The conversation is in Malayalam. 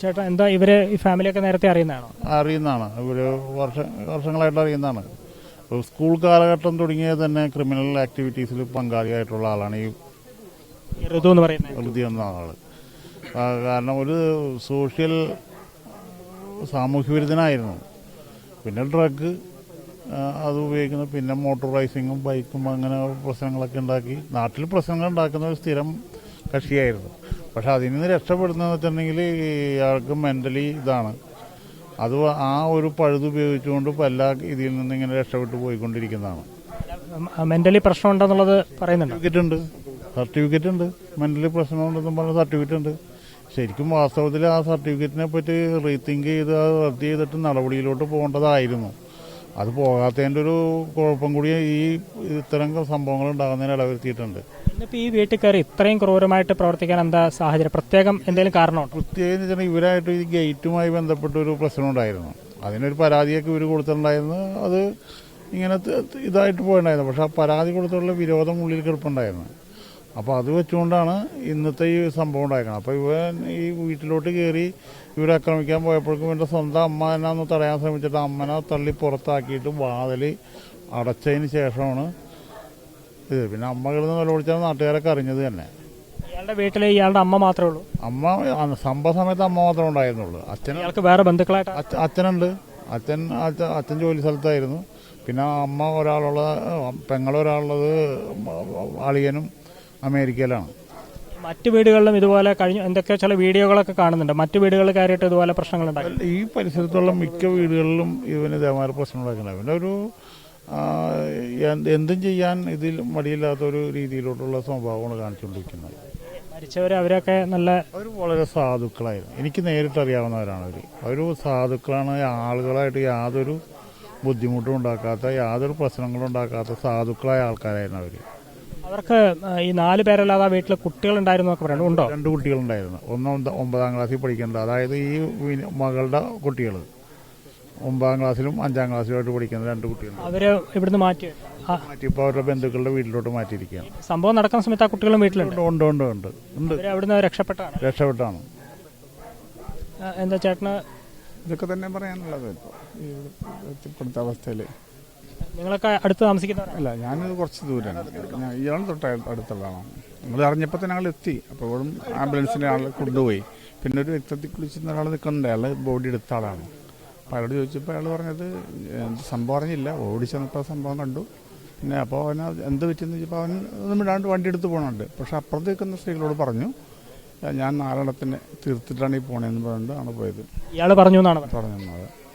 ചേട്ടാ എന്താ ഇവരെ ഈ ഫാമിലിയൊക്കെ നേരത്തെ അറിയുന്നതാണോ? അറിയുന്നതാണ്. ഒരു വർഷ വർഷങ്ങളായിട്ട് അറിയുന്നതാണ്. സ്കൂൾ കാലഘട്ടം തുടങ്ങിയ തന്നെ ക്രിമിനൽ ആക്ടിവിറ്റീസിൽ പങ്കാളിയായിട്ടുള്ള ആളാണ്. ഈ ഋതു എന്ന് പറയുന്നത് എന്ന ആൾ കാരണം ഒരു സോഷ്യൽ സാമൂഹ്യ വിരുദ്ധനായിരുന്നു പിന്നെ ഡ്രഗ് അത് ഉപയോഗിക്കുന്നു. പിന്നെ മോട്ടോർ റൈസിങ്ങും ബൈക്കും അങ്ങനെ പ്രശ്നങ്ങളൊക്കെ ഉണ്ടാക്കി. നാട്ടിൽ പ്രശ്നങ്ങൾ ഉണ്ടാക്കുന്ന ഒരു സ്ഥിരം കക്ഷിയായിരുന്നു. പക്ഷെ അതിൽ നിന്ന് രക്ഷപ്പെടുന്നതെന്ന് വെച്ചിട്ടുണ്ടെങ്കിൽ ഇയാൾക്ക് മെന്റലി ഇതാണ്. അത് ആ ഒരു പഴുത് ഉപയോഗിച്ചുകൊണ്ട് പല ഇതിൽ നിന്ന് ഇങ്ങനെ രക്ഷപ്പെട്ടു പോയിക്കൊണ്ടിരിക്കുന്നതാണ്. മെന്റലി പ്രശ്നം ഉണ്ടെന്നുള്ളത് പറയുന്നുണ്ട്? സർട്ടിഫിക്കറ്റ് ഉണ്ട്. സർട്ടിഫിക്കറ്റ് ഉണ്ട്. മെന്റലി പ്രശ്നമുണ്ടെന്നും പറഞ്ഞ സർട്ടിഫിക്കറ്റ് ഉണ്ട്. ശരിക്കും വാസ്തവത്തിൽ ആ സർട്ടിഫിക്കറ്റിനെ പറ്റി റീതിങ്ക് ചെയ്ത് റദ്ദ് ചെയ്തിട്ട് നടപടിയിലോട്ട് പോകേണ്ടതായിരുന്നു. അത് പോകാത്തതിന്റെ ഒരു കുഴപ്പം കൂടി ഈ ഇത്തരം സംഭവങ്ങൾ ഉണ്ടാകുന്നതിന് ഇടവരുത്തിയിട്ടുണ്ട്. ഇന്നിപ്പോ ഈ വീട്ടുകാർ കയറി ഇത്രയും ക്രൂരമായിട്ട് പ്രവർത്തിക്കാൻ എന്താ സാഹചര്യം? പ്രത്യേകം എന്തെങ്കിലും കാരണമുണ്ടോ? പ്രത്യേകം ഇവരായിട്ട് ഈ ഗേറ്റുമായി ബന്ധപ്പെട്ട ഒരു പ്രശ്നം ഉണ്ടായിരുന്നു. അതിനൊരു പരാതിയൊക്കെ ഇവർ കൊടുത്തിട്ടുണ്ടായിരുന്നു. അത് ഇങ്ങനെ ഇതായിട്ട് പോയിട്ടുണ്ടായിരുന്നു. പക്ഷെ ആ പരാതി കൊടുത്തുള്ള വിരോധം ഉള്ളിൽ കിടപ്പുണ്ടായിരുന്നു. അപ്പോൾ അത് വെച്ചുകൊണ്ടാണ് ഇന്നത്തെ ഈ സംഭവം ഉണ്ടായിരിക്കുന്നത് അപ്പോൾ ഇവൻ ഈ വീട്ടിലോട്ട് കയറി ഇവരെ ആക്രമിക്കാൻ പോയപ്പോഴേക്കും ഇവന്റെ സ്വന്തം അമ്മ എന്നെ ഒന്ന് തടയാൻ ശ്രമിച്ചിട്ട് അമ്മനെ തള്ളി പുറത്താക്കിയിട്ട് വാതിൽ അടച്ചതിന് ശേഷമാണ് ഇത്. പിന്നെ അമ്മകൾ നിന്ന് നിലവിളിച്ചാൽ നാട്ടുകാരൊക്കെ അറിഞ്ഞത് തന്നെ. ഇയാളുടെ വീട്ടിലെ ഇയാളുടെ അമ്മ മാത്രമേ ഉള്ളൂ. അമ്മ സംഭവ സമയത്ത് അമ്മ മാത്രമേ ഉണ്ടായിരുന്നുള്ളൂ. അച്ഛൻ ഇയാൾക്ക് വേറെ ബന്ധുക്കളായിട്ട് അച്ഛ- അച്ഛനുണ്ട്. അച്ഛൻ അച്ഛൻ അച്ഛൻ ജോലി സ്ഥലത്തായിരുന്നു. പിന്നെ അമ്മ ഒരാളുള്ള പെങ്ങളൊരാളുള്ളത് അളിയനും അമേരിക്കയിലാണ്. മറ്റു വീടുകളിലും ഇതുപോലെ കഴിഞ്ഞ എന്തൊക്കെ ചില വീഡിയോകളൊക്കെ കാണുന്നുണ്ട്. മറ്റു വീടുകളിൽ കയറിയിട്ട് ഇതുപോലെ പ്രശ്നങ്ങൾ ഈ പരിസരത്തുള്ള മിക്ക വീടുകളിലും ഇവന് ഇതേമാതിരി പ്രശ്നങ്ങളൊക്കെയാണ് അവന്റെ ഒരു എന്തും ചെയ്യാൻ ഇതിൽ മടിയില്ലാത്തൊരു രീതിയിലോട്ടുള്ള സ്വഭാവമാണ് കാണിച്ചുകൊണ്ടിരിക്കുന്നത്. മരിച്ചവര് അവരൊക്കെ നല്ല അവർ വളരെ സാധുക്കളായിരുന്നു. എനിക്ക് നേരിട്ട് അറിയാവുന്നവരാണ് അവർ അവർ സാധുക്കളാണ്. ആളുകളായിട്ട് യാതൊരു ബുദ്ധിമുട്ടും ഉണ്ടാക്കാത്ത യാതൊരു പ്രശ്നങ്ങളും ഉണ്ടാക്കാത്ത സാധുക്കളായ ആൾക്കാരായിരുന്നു അവർ അവർക്ക് ഈ നാല് പേരല്ലാതെ ആ വീട്ടിൽ കുട്ടികൾ ഉണ്ടായിരുന്നു എന്നൊക്കെ പറയുന്നത് ഉണ്ടോ? രണ്ട് കുട്ടികളുണ്ടായിരുന്നു. ഒന്ന് ഒമ്പ- ഒമ്പതാം ക്ലാസ്സിൽ പഠിക്കുന്നത് അതായത് ഈ മകളുടെ കുട്ടികൾ ഒമ്പതാം ക്ലാസ്സിലും അഞ്ചാം ക്ലാസ്സിലുമായിട്ട് പഠിക്കുന്ന രണ്ട് കുട്ടികൾ അവർ ഇവിടുന്ന് മാറ്റി മാറ്റി മാറ്റിയപ്പോൾ അവരുടെ ബന്ധുക്കളുടെ വീട്ടിലോട്ട് മാറ്റിയിരിക്കുകയാണ്. സംഭവം നടക്കുന്ന സമയത്ത് ആ കുട്ടികളും വീട്ടിലുണ്ട്? ഉണ്ട് ഉണ്ട് ഉണ്ട് ഉണ്ട്. അവിടുന്ന് രക്ഷപ്പെട്ടാണ്. രക്ഷപ്പെട്ടാണ് എന്താ ചേട്ടന്? ഇതൊക്കെ തന്നെ പറയാനുള്ളത് ഇപ്പോൾ ഈ ഇപ്പോഴത്തെ അവസ്ഥയിൽ നിങ്ങളൊക്കെ അടുത്ത് താമസിക്കുന്നവരാണ് അല്ല ഞാൻ കുറച്ച് ദൂരമാണ് ഇയാൾ തൊട്ട് അടുത്തുള്ളതാണ്. നമ്മൾ അറിഞ്ഞപ്പോൾ തന്നെ ഞങ്ങൾ എത്തി. അപ്പോഴും ആംബുലൻസിന്റെ ആൾ കൊണ്ടുപോയി. പിന്നെ ഒരു രക്തത്തിൽ കുളിച്ചിരുന്ന ഒരാൾ നിൽക്കുന്നുണ്ട്. അയാൾ ബോഡി എടുത്ത ആളാണ്. അപ്പോൾ അയാളോട് ചോദിച്ചപ്പോൾ അയാൾ പറഞ്ഞത് എന്ത് സംഭവം അറിഞ്ഞില്ല. ഓടി ചെന്നപ്പോൾ സംഭവം കണ്ടു. പിന്നെ അപ്പോൾ അവൻ അത് എന്ത് പറ്റിയെന്ന് ചോദിച്ചപ്പോൾ അവൻ ഒന്നും വിടാണ്ട് വണ്ടി എടുത്ത് പോകണുണ്ട് പക്ഷേ അപ്പുറത്ത് നിൽക്കുന്ന സ്ത്രീകളോട് പറഞ്ഞു ഞാൻ നാലെണ്ണത്തിന് തീർത്തിട്ടാണ് ഈ പോണേന്ന് പറഞ്ഞിട്ട് ആണ് പോയത്. ഇയാൾ പറഞ്ഞു എന്നാണ് പറഞ്ഞു തന്നത്